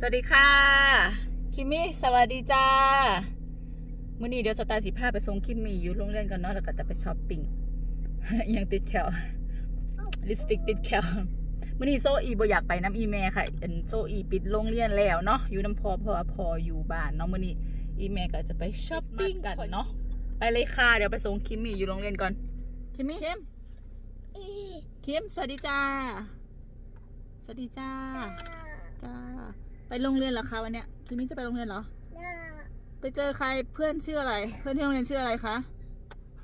สวัสดีค่ะ คิมมี่ สวัสดีจ้ามื่อนี้เดี๋ยวสตาร์สิพาไปส่งคิมมี่อยู่โรงเรียนกันเนาะแล้วก็จะไปช้อปปิ้งอิหยังติดแขวลิปสติกติดแขวมื่อนี้โซอีบ่อยากไปน้ำอีแม่ค่ะอันโซอีปิดโรงเรียนแล้วเนาะอยู่น้ำพอเพราะว่าพออยู่บ้านเนาะมื่อนี้อีแม่ก็จะไปช้อปปิ้งกันเนาะไปเลยค่ะเดี๋ยวไปส่งคิมมี่อยู่โรงเรียนก่อนคิมมี่คิมคิมสวัสดีจ้าสวัสดีจ้าจ้า ไปโรงเรียนเหรอคะวันเนี้ยคิมมี่จะไปโรงเรียนเหรอ ไปเจอใครเพื่อนชื่ออะไร เพื่อนที่โรงเรียนชื่ออะไรคะ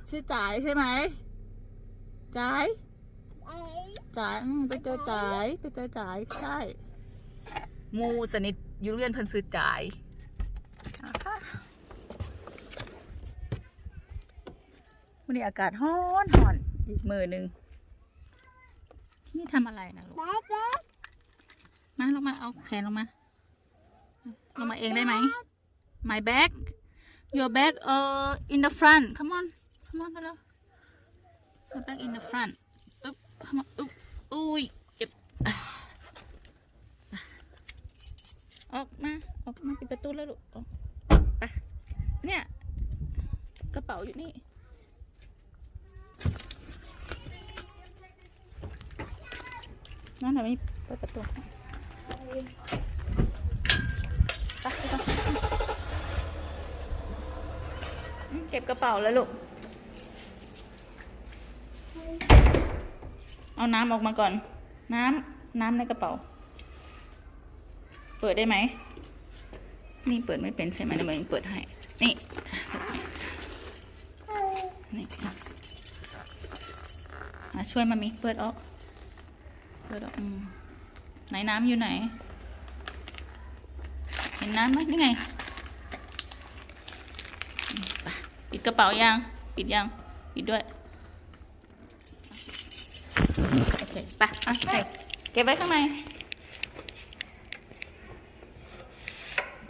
ชื่อจ๋ายใช่ไหมจ๋ายจ๋ายอืมไปเจอจ๋ายไปเจอจ๋ายใช่หมูสนิทอยูโรงเรียนเพันซื้อจ๋ายนะคะวันนี้อากาศร้อนร้อนอีกมือหนึ่งที่นี่ทำอะไรนะลูกมาลงมาเอาแขนลงมา ลงมาเองได้ไหม my bag your bag uh in the front come on come on ไปแล้ว your bag in the front อึ๊บ come on อึ๊บอุ้ยเจ็บออกมา ออกมาปิดประตูแล้วลูกออกไปเนี่ย กระเป๋าอยู่นี่นั่นทำไมเปิดประตูให้ไปไปไปอืม เก็บกระเป๋าแล้วลูก เอาน้ำออกมาก่อน น้ำน้ำในกระเป๋า เปิดได้ไหม นี่เปิดไม่เป็นใช่ไหมเดี๋ยวมันเปิดให้ นี่ นี่มาช่วยมามิ เปิดออก เปิดออกไหนน้ำอยู่ไหน ห็นน้ำไหมนี่ไงปิดกระเป๋ายัง ปิดยัง ปิดด้วยโอเคไปอะไปเก็บไว้ข้างใน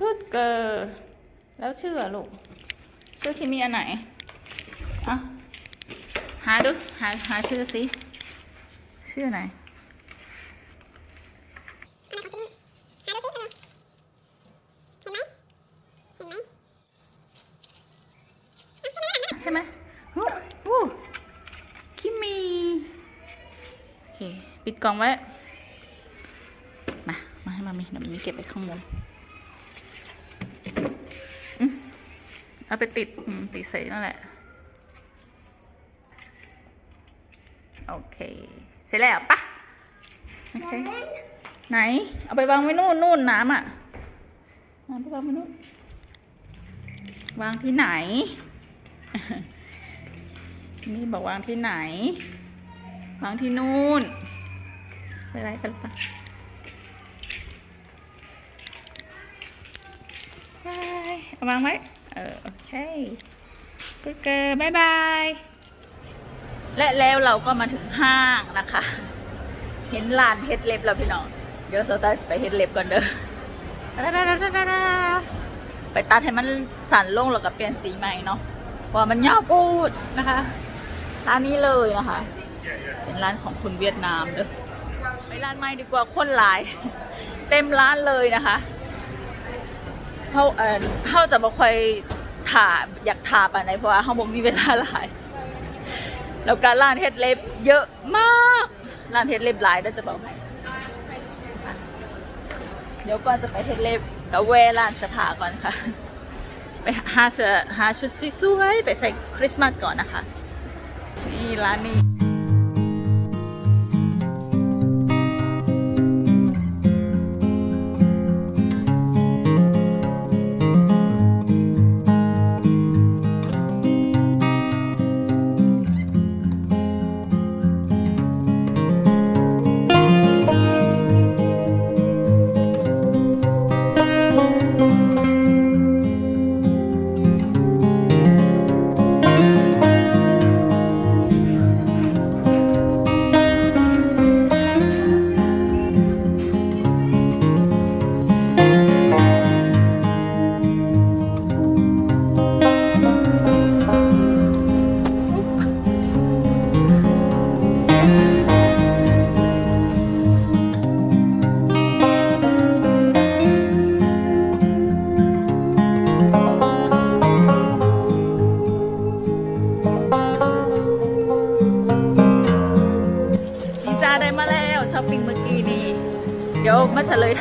good girl แล้วชื่อลูกชื่อคิมมีอันไหนอะหาดู หาหาชื่อสิ ชื่อไหน ใช่ไหมฮู้ฮู้คิมมี่โอเค ปิดกล่องไว้ มา มาให้มามีเดี๋ยวมีเก็บไว้ข้างบนอืมเอาไปติดติดใส่นั่นแหละ โอเค เสร็จแล้วปะโอเคไหน เอาไปวางไว้นู่นนู่นน้ำอะน้ำไปวางไว้นู่น วางที่ไหน นี่บอกวางที่ไหน วางที่นู่น ไปไรกันปะบายเอาวางไว้ เออ โอเคกูเกอร์บายบาย และแล้วเราก็มาถึงห้างนะคะ เห็นลานเฮ็ดเล็บแล้วพี่น้อง เดี๋ยวสตาร์ทไปเฮ็ดเล็บก่อนเด้อไปตัดให้มันสั่นลงแล้วก็เปลี่ยนสีใหม่เนาะเพราะว่ามันยาวพูดนะคะ ร้านนี้เลยนะคะ เป็นร้านของคุณเวียดนามเด้อ ไปร้านใหม่ดีกว่าคนหลาย เต็มร้านเลยนะคะเขาเออเขาจะบ่ค่อยถ่าอยากถ่าไปไหนใดเพราะว่าเขาบอกมีเวลาหลาย แล้วการร้านเฮ็ดเล็บเยอะมากร้านเฮ็ดเล็บหลายได้จะบอกให้เดี๋ยวก่อนจะไปเฮ็ดเล็บก็แวะร้านสื้อผ้าก่อนค่ะ ไปหาเสื้อหาชุดสวยๆไปใส่คริสต์มาสก่อนนะคะ นี่ร้านนี้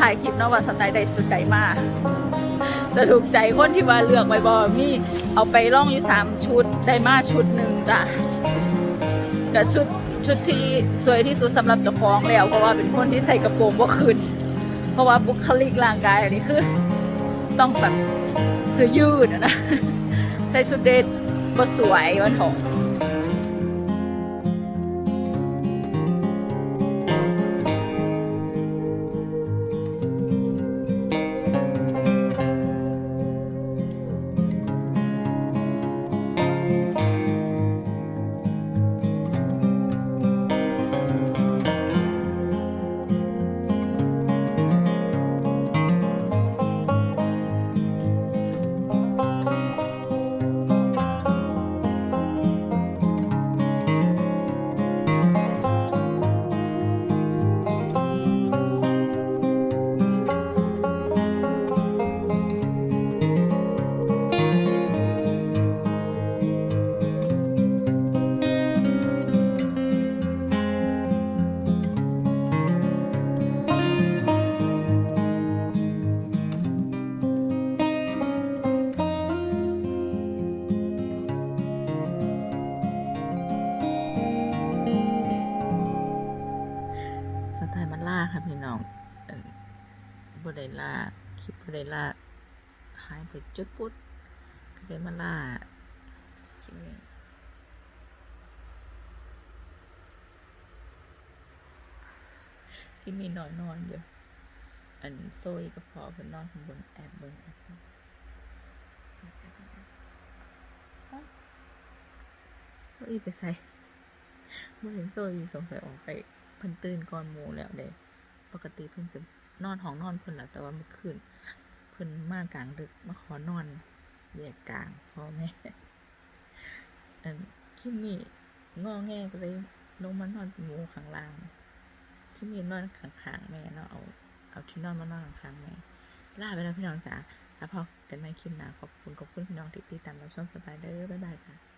ถ่ายคลิปเนาะว่าสไตล์ใดสุดใดมาจะถูกใจคนที่ว่าเลือกไว้บอมีเอาไปล่องอยู่สามชุดได้มาชุดหนึ่งจ้ะกับชุดชุดที่สวยที่สุดสำหรับเจ้าของแล้วเพราะว่าเป็นคนที่ใส่กระโปรงบ่ขึ้นเพราะว่าบุคลิกร่างกายอันนี้คือ ต้องแบบเสื้อยืดนะใส่ชุดเดทบ่สวยวันถอง องเอิ่มบไดล่าคลิปบไดล่าหายไปจุดปุ๊ดก็เลยมาล่าคลิปนี้ที่มีนอนนอนอยู่ อันโซยก็พอเพิ่นนอนข้างบนแอบเบิ่งแอบโซอีไปใส่เมื่อเห็นโซอีสงสัยออกไปเพิ่นตื่นก่อนหมูแล้วเด้ ปกติเพิ่นจะนอนห้องนอนเพิ่นแหละแต่ว่าเมื่อคืนเพิ่นมากลางดึกมาขอนอนเรียกกลางพ่อแม่อันคิมมี่งอแงก็เลยลงมานอนเป็นหมูข้างล่างคิมมี่นอนข้างๆแม่เนาะเอาเอาที่นอนมานอนข้างๆแม่ลาไปแล้วพี่น้องจ๋าแล้วพอกันใหม่คลิปหน้าขอบคุณขอบคุณพี่น้องที่ติดตามรับชมสบายเด้อบ๊ายบายจ้ะ